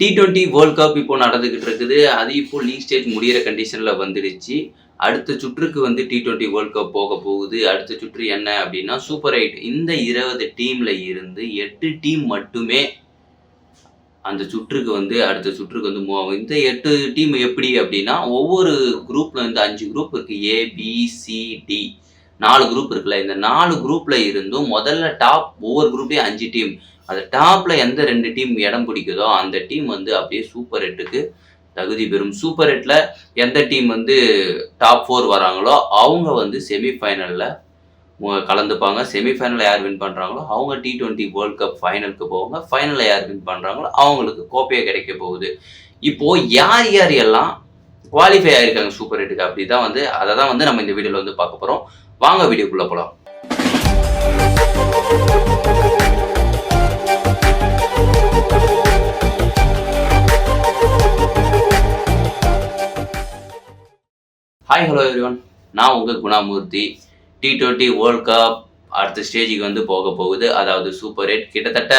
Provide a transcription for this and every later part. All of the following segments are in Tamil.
டி டுவெண்ட்டி வேர்ல்ட் கப் இப்போ நடந்துகிட்டு இருக்குது. அது இப்போ லீக் ஸ்டேஜ் முடிகிற கண்டிஷனில் வந்துடுச்சு. அடுத்த சுற்றுக்கு வந்து டி டுவெண்ட்டி வேர்ல்ட் கப் போக போகுது. அடுத்த சுற்று என்ன அப்படின்னா சூப்பர் எயிட் இந்த இருபது டீமில் இருந்து எட்டு டீம் மட்டுமே அந்த சுற்றுக்கு வந்து அடுத்த சுற்றுக்கு வந்து மூவ் ஆகும். இந்த எட்டு டீம் எப்படி அப்படின்னா ஒவ்வொரு குரூப்பில் வந்து அஞ்சு குரூப் இருக்குது ஏ பி சி டி நாலு குரூப் இருக்குல்ல. இந்த நாலு குரூப்பில் இருந்தும் முதல்ல டாப் ஒவ்வொரு குரூப்லேயும் அஞ்சு டீம் அந்த டாப்பில் எந்த ரெண்டு டீம் இடம் பிடிக்குதோ அந்த டீம் வந்து அப்படியே சூப்பர் எட்டுக்கு தகுதி பெறும். சூப்பர் எட்டில் எந்த டீம் வந்து டாப் ஃபோர் வராங்களோ அவங்க வந்து செமிஃபைனலில் கலந்துப்பாங்க. செமிஃபைனலில் யார் வின் பண்ணுறாங்களோ அவங்க டி ட்வெண்ட்டி வேர்ல்ட் கப் ஃபைனலுக்கு போவாங்க. ஃபைனலில் யார் வின் பண்ணுறாங்களோ அவங்களுக்கு கோப்பையை கிடைக்க போகுது. இப்போது யார் யார் எல்லாம் குவாலிஃபை ஆகிருக்காங்க சூப்பர் எட்டுக்கு அப்படி தான் வந்து அதை தான் வந்து நம்ம இந்த வீடியோவில் வந்து பார்க்க போகிறோம் வாங்க வீடியோக்குள்ளே போகலாம் ஹாய் ஹலோ எவ்ரிவன் நான் உங்கள் Gunamoorthy. T twenty world cup அடுத்த ஸ்டேஜுக்கு வந்து போக போகுது. அதாவது சூப்பர் எயிட் கிட்டத்தட்ட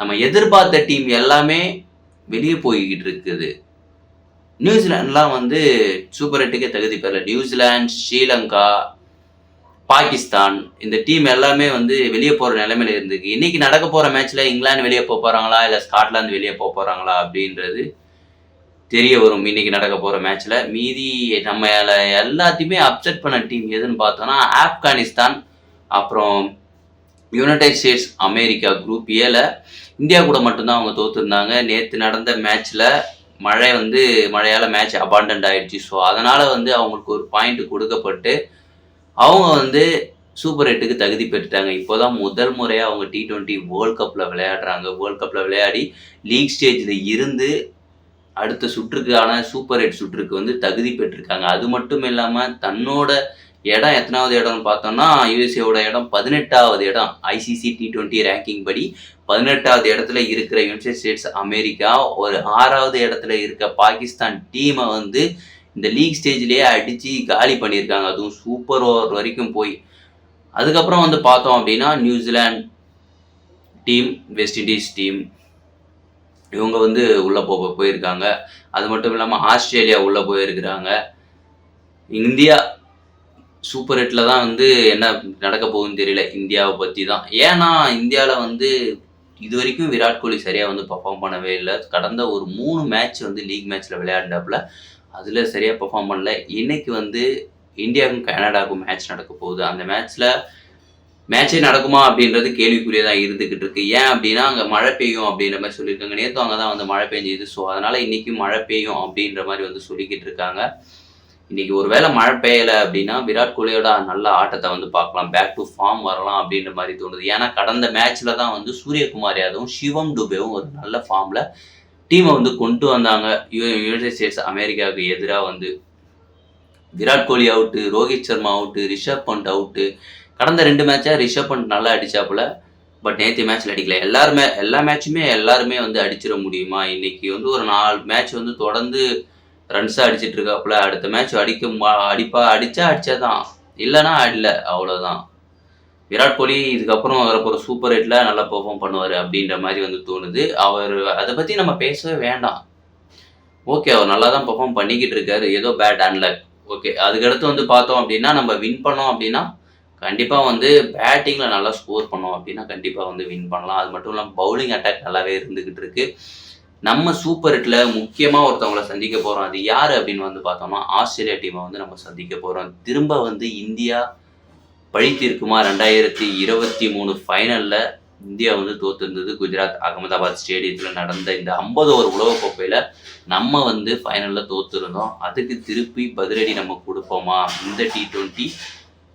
நம்ம எதிர்பார்த்த டீம் எல்லாமே வெளியே போய்கிட்டு இருக்குது. நியூசிலாண்ட்லாம் வந்து சூப்பர் எட்டுக்கே தகுதி பெறல. நியூசிலாந்து ஸ்ரீலங்கா பாகிஸ்தான் இந்த டீம் எல்லாமே வந்து வெளியே போகிற நிலைமையில இருந்துக்கு இன்னைக்கு நடக்க போகிற மேட்ச்சில் இங்கிலாந்து வெளியே போக போகிறாங்களா இல்லை ஸ்காட்லாந்து வெளியே போக போகிறாங்களா அப்படின்றது தெரிய வரும் இன்னைக்கு நடக்க போகிற மேட்ச்சில் மீதி நம்ம எல்லாத்தையுமே அப்செட் பண்ண டீம் எதுன்னு பார்த்தோன்னா ஆப்கானிஸ்தான் அப்புறம் யுனைடெட் ஸ்டேட்ஸ் அமெரிக்கா குரூப் ஏல இந்தியா கூட மட்டும்தான் அவங்க தோத்துருந்தாங்க. நேற்று நடந்த மேட்ச்சில் மழை வந்து மழையால் மேட்ச் அபாண்டன்ட் ஆயிடுச்சு. ஸோ அதனால் வந்து அவங்களுக்கு ஒரு பாயிண்ட் கொடுக்கப்பட்டு அவங்க வந்து சூப்பர் எட்டுக்கு தகுதி பெற்றுட்டாங்க. இப்போ தான் முதல் முறையாக அவங்க டி ட்வெண்ட்டி வேர்ல்ட் கப்பில் விளையாடுறாங்க. வேர்ல்ட் கப்பில் விளையாடி லீக் ஸ்டேஜில் இருந்து அடுத்த சுற்றுக்கான சூப்பர் எயிட் சுற்றுக்கு வந்து தகுதி பெற்றிருக்காங்க. அது மட்டும் இல்லாமல் தன்னோட இடம் எத்தனாவது இடம்னு பார்த்தோம்னா யூஎஸ்ஏவோட இடம் பதினெட்டாவது இடம். ஐசிசி டி டுவெண்ட்டி ரேங்கிங் படி பதினெட்டாவது இடத்துல இருக்கிற யுனைடெட் ஸ்டேட்ஸ் அமெரிக்கா ஒரு ஆறாவது இடத்துல இருக்க பாகிஸ்தான் டீமை வந்து இந்த லீக் ஸ்டேஜ்லேயே அடித்து காலி பண்ணியிருக்காங்க. அதுவும் சூப்பர் ஓவர் வரைக்கும் போய். அதுக்கப்புறம் வந்து பார்த்தோம் அப்படின்னா New Zealand team West Indies team இவங்க வந்து உள்ளே போ போயிருக்காங்க. அது மட்டும் இல்லாமல் ஆஸ்திரேலியா உள்ளே போயிருக்கிறாங்க. இந்தியா சூப்பர் எட்டில் தான் வந்து என்ன நடக்க போகுதுன்னு தெரியல இந்தியாவை பற்றி தான். ஏன்னா இந்தியாவில் வந்து இது வரைக்கும் விராட் கோலி சரியாக வந்து பர்ஃபார்ம் பண்ணவே இல்லை. கடந்த ஒரு மூணு மேட்ச் வந்து லீக் மேட்ச்சில் விளையாண்டாப்புல அதில் சரியாக பெர்ஃபார்ம் பண்ணல. இன்னைக்கு வந்து இந்தியாவுக்கும் கனடாவுக்கும் மேட்ச் நடக்க போகுது. அந்த மேட்ச்சில் மேட்சே நடக்குமா அப்படின்றது கேள்விக்குரியதாக இருந்துக்கிட்டு இருக்கு. ஏன் அப்படின்னா அங்கே மழை பெய்யும் அப்படின்ற மாதிரி சொல்லியிருக்காங்க. நேற்று அங்கே தான் வந்து மழை பெஞ்சுது. ஸோ அதனால் இன்றைக்கும் மழை பெய்யும் அப்படின்ற மாதிரி வந்து சொல்லிக்கிட்டு இருக்காங்க. இன்னைக்கு ஒருவேளை மழை பெய்யலை அப்படின்னா விராட் கோலியோட நல்ல ஆட்டத்தை வந்து பார்க்கலாம். பேக் டு ஃபார்ம் வரலாம் அப்படின்ற மாதிரி தோணுது. ஏன்னா கடந்த மேட்ச்சில் தான் வந்து சூரியகுமார் யாதவும் சிவம் டுபேவும் ஒரு நல்ல ஃபார்மில் டீமை வந்து கொண்டு வந்தாங்க. யுனைடெட் ஸ்டேட்ஸ் அமெரிக்காவுக்கு எதிராக வந்து. Virat Kohli out Rohit Sharma out Rishabh Pant out கடந்த ரெண்டு மேட்சா ரிஷப் பண்ட் நல்லா அடிச்சாப்புல பட் நேற்று மேட்ச்ல அடிக்கல. எல்லாருமே எல்லா மேட்சுமே எல்லாருமே வந்து அடிச்சிட முடியுமா? இன்னைக்கு வந்து ஒரு நாலு மேட்ச் வந்து தொடர்ந்து ரன்ஸாக அடிச்சிட்டு இருக்காப்புல அடுத்த மேட்ச் அடிக்க மா- அடிப்பா அடிச்சா அடிச்சாதான். இல்லைனா அடில அவ்வளோதான் விராட் கோலி இதுக்கப்புறம் வரப்போகிற சூப்பர் எயிட்டில் நல்லா பெர்ஃபார்ம் பண்ணுவார் அப்படின்ற மாதிரி வந்து தோணுது. அவர் அதை பற்றி நம்ம பேசவே வேண்டாம். ஓகே அவர் நல்லா தான் பெர்ஃபார்ம் பண்ணிக்கிட்டு இருக்காரு. ஏதோ பேட் அன்லக் ஓகே அதுக்கடுத்து வந்து பார்த்தோம் அப்படின்னா நம்ம வின் பண்ணோம் அப்படின்னா கண்டிப்பாக வந்து பேட்டிங்கில் நல்லா ஸ்கோர் பண்ணோம். அப்படின்னா கண்டிப்பாக வந்து வின் பண்ணலாம். அது மட்டும் இல்லாமல் பவுலிங் அட்டாக் நல்லாவே இருந்துக்கிட்டு இருக்கு. நம்ம சூப்பர் ஹிட்ல முக்கியமாக ஒருத்தவங்களை சந்திக்க போகிறோம் அது யார் அப்படின்னு வந்து பார்த்தோம்னா ஆஸ்திரேலியா டீமை வந்து நம்ம சந்திக்க போகிறோம் திரும்ப வந்து இந்தியா பழித்திருக்குமா ரெண்டாயிரத்தி இருபத்தி மூணு ஃபைனலில் இந்தியா வந்து தோத்திருந்தது குஜராத். அகமதாபாத் ஸ்டேடியத்தில் நடந்த இந்த ஐம்பது ஓவர் உலகக்கோப்பையில் நம்ம வந்து ஃபைனலில் தோத்துருந்தோம். அதுக்கு திருப்பி பதிலடி நம்ம கொடுப்போமா? இந்த டி ட்வெண்ட்டி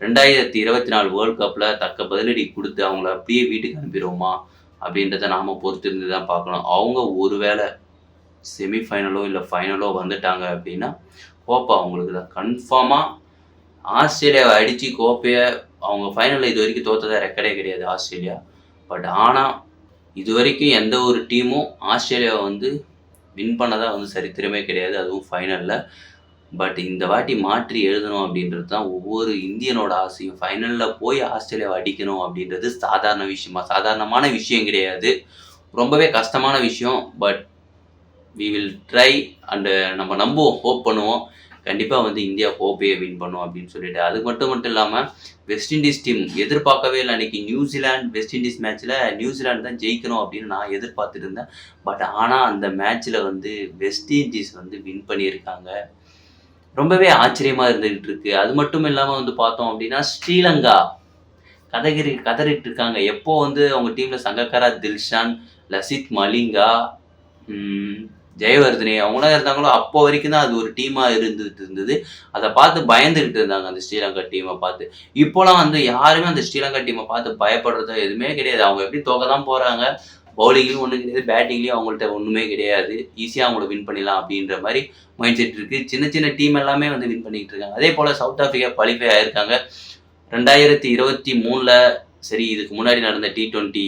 ரெண்டாயிரத்தி இருபத்தி நாலு வேர்ல்ட் கப்பில் தக்க பதிலடி கொடுத்து அவங்கள அப்படியே வீட்டுக்கு அனுப்பிடுவோமா? அப்படின்றத நாம் பொறுத்திருந்து தான் பார்க்கணும். அவங்க ஒருவேளை செமிஃபைனலோ இல்லை ஃபைனலோ வந்துட்டாங்க அப்படின்னா கோப்பை அவங்களுக்கு தான். கன்ஃபார்மாக ஆஸ்திரேலியாவை அடித்து கோப்பையை அவங்க ஃபைனலில் இது வரைக்கும் தோற்றதா ரெக்கார்டே கிடையாது ஆஸ்திரேலியா. பட் ஆனால் இது வரைக்கும் எந்த ஒரு டீமும் ஆஸ்திரேலியாவை வந்து வின் பண்ணதாக வந்து சரித்திரமே கிடையாது. அதுவும் ஃபைனலில் பட் இந்த வாட்டி மாற்றி எழுதணும் அப்படின்றது தான் ஒவ்வொரு இந்தியனோட ஆசையும். ஃபைனலில் போய் ஆஸ்திரேலியாவை அடிக்கணும் அப்படின்றது சாதாரண விஷயமா சாதாரணமான விஷயம் கிடையாது. ரொம்பவே கஷ்டமான விஷயம். But we will try and நம்ம நம்புவோம் ஹோப் பண்ணுவோம். கண்டிப்பாக வந்து இந்தியா கோப்பையை வின் பண்ணும் அப்படின்னு சொல்லிட்டு. அது மட்டும் மட்டும் இல்லாமல் வெஸ்ட் இண்டீஸ் டீம் எதிர்பார்க்கவே இல்லை. அன்றைக்கி நியூசிலாந்து வெஸ்ட் இண்டீஸ் மேட்ச்சில் நியூசிலாந்து தான் ஜெயிக்கணும் அப்படின்னு நான் எதிர்பார்த்துட்டு இருந்தேன் பட் ஆனால் அந்த மேட்ச்சில் வந்து வெஸ்ட் இண்டீஸ் வந்து வின் பண்ணியிருக்காங்க. ரொம்பவே ஆச்சரியமாக இருந்துகிட்டு இருக்கு அது மட்டும் இல்லாமல் வந்து பார்த்தோம் அப்படின்னா ஸ்ரீலங்கா கதகிரி கதறிட்டு இருக்காங்க எப்போ வந்து அவங்க டீமில் சங்கக்காரா தில்ஷான் லசித் மலிங்கா ஜெயவர்தனே அவங்களாம் இருந்தாங்களோ அப்போ வரைக்கும் தான் அது ஒரு டீமாக இருந்துட்டு இருந்தது. அதை பார்த்து பயந்துகிட்டு இருந்தாங்க அந்த ஸ்ரீலங்கா டீமை பார்த்து. இப்போலாம் வந்து யாருமே அந்த ஸ்ரீலங்கா டீமை பார்த்து பயப்படுறதோ எதுவுமே கிடையாது. அவங்க எப்படி தோக்க தான் போகிறாங்க பவுலிங்லையும் ஒன்றும் கிடையாது பேட்டிங்லேயும் அவங்கள்ட்ட ஒன்றுமே கிடையாது. ஈஸியாக அவங்கள வின் பண்ணிடலாம் அப்படின்ற மாதிரி மைண்ட் செட் இருக்குது சின்ன சின்ன டீம் எல்லாமே வந்து வின் பண்ணிகிட்டு இருக்காங்க. அதே போல் சவுத் ஆஃப்ரிக்கா குவாலிஃபை ஆயிருக்காங்க. ரெண்டாயிரத்தி இருபத்தி மூணில் சரி இதுக்கு முன்னாடி நடந்த டி ட்வெண்ட்டி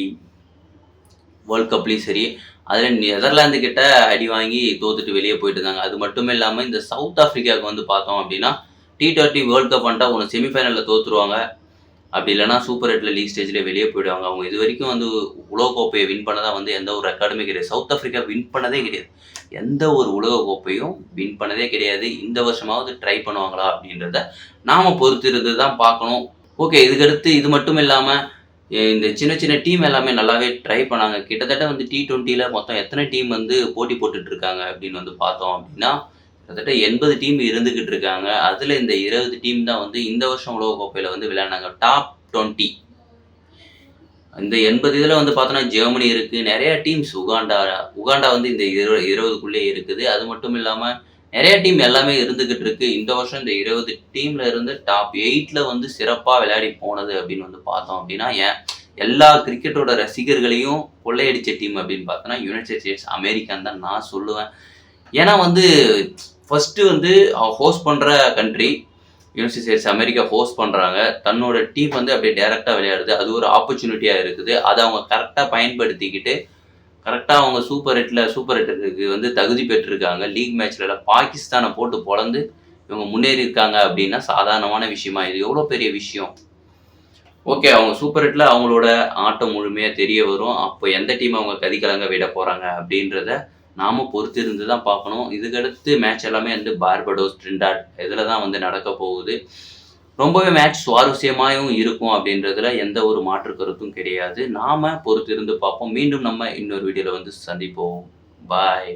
வேர்ல்ட் கப்லேயும் சரி அதில் நெதர்லாந்து கிட்ட அடி வாங்கி தோத்துட்டு வெளியே போயிட்டு இருந்தாங்க. அது மட்டும் இல்லாமல் இந்த சவுத் ஆஃப்ரிக்காவுக்கு வந்து பார்த்தோம் அப்படின்னா டி டுவெண்ட்டி வேர்ல்ட் கப் வந்துட்டா ஒன்று செமிஃபைனலில் தோற்றுருவாங்க அப்படி இல்லைனா சூப்பர் எட்டில் லீக் ஸ்டேஜில் வெளியே போயிடுவாங்க. அவங்க இது வரைக்கும் வந்து உலகக்கோப்பையை வின் பண்ணதான் வந்து எந்த ஒரு ரெக்கார்டுமே கிடையாது. சவுத் ஆஃப்ரிக்கா வின் பண்ணதே கிடையாது. எந்த ஒரு உலகக்கோப்பையும் வின் பண்ணதே கிடையாது. இந்த வருஷமாவது ட்ரை பண்ணுவாங்களா அப்படின்றத நாம் பொறுத்து இருந்து தான் பார்க்கணும். ஓகே இதுக்கடுத்து இது மட்டும் இல்லாமல் இந்த சின்ன சின்ன டீம் எல்லாமே நல்லாவே ட்ரை பண்ணாங்க. கிட்டத்தட்ட வந்து டி டுவெண்ட்டியில் மொத்தம் எத்தனை டீம் வந்து போட்டி போட்டுட்ருக்காங்க அப்படின்னு வந்து பார்த்தோம் அப்படின்னா கிட்டத்தட்ட எண்பது டீம் இருந்துகிட்டு இருக்காங்க. அதில் இந்த இருபது டீம் தான் வந்து இந்த வருஷம் உலக கோப்பையில் வந்து விளையாடினாங்க. டாப் டுவெண்ட்டி இந்த எண்பது இதில் வந்து பார்த்தோன்னா ஜெர்மனி இருக்குது நிறைய டீம்ஸ் உகாண்டா உகாண்டா வந்து இந்த இரு இருபதுக்குள்ளே இருக்குது. அது மட்டும் இல்லாமல் நிறைய டீம் எல்லாமே இருந்துகிட்டு இருக்கு. இந்த வருஷம் இந்த இருபது டீம்ல இருந்து டாப் எயிட்ல வந்து சிறப்பாக விளையாடி போனது அப்படின்னு வந்து பார்த்தோம் அப்படின்னா ஏன்? எல்லா கிரிக்கெட்டோட ரசிகர்களையும் கொள்ளையடிச்ச டீம் அப்படின்னு பார்த்தோன்னா யுனைடெட் ஸ்டேட்ஸ் அமெரிக்கான்னு தான் நான் சொல்லுவேன். ஏன்னா வந்து ஃபஸ்ட்டு வந்து ஹோஸ்ட் பண்ணுற country United States America host பண்ணுறாங்க தன்னோட டீம் வந்து அப்படியே டேரெக்டாக விளையாடுது. அது ஒரு ஆப்பர்ச்சுனிட்டியாக இருக்குது. அதை அவங்க கரெக்டாக பயன்படுத்திக்கிட்டு கரெக்டாக அவங்க சூப்பர் எட்டில் சூப்பர் எட்டுக்கு வந்து தகுதி பெற்றிருக்காங்க. லீக் மேட்ச்ல பாகிஸ்தானை போட்டு பொழந்து இவங்க முன்னேறி இருக்காங்க அப்படின்னா சாதாரணமான விஷயமா. இது எவ்வளோ பெரிய விஷயம்? ஓகே அவங்க சூப்பர் எட்டில் அவங்களோட ஆட்டம் முழுமையாக தெரிய வரும். அப்போ எந்த டீம் அவங்க கதிக்கலங்க விட போகிறாங்க அப்படின்றத நாம பொறுத்து இருந்து தான் பார்க்கணும். இதுக்கடுத்து மேட்ச் எல்லாமே வந்து பார்படோஸ் ட்ரிண்டாட் இதில் தான் வந்து நடக்க போகுது. ரொம்பவே மேட்ச் சுவாரஸ்யமாகவும் இருக்கும் அப்படின்றதுல எந்த ஒரு மாற்று கருத்தும் கிடையாது. நாம பொறுத்து இருந்து பார்ப்போம். மீண்டும் நம்ம இன்னொரு வீடியோவில் வந்து சந்திப்போம். பாய்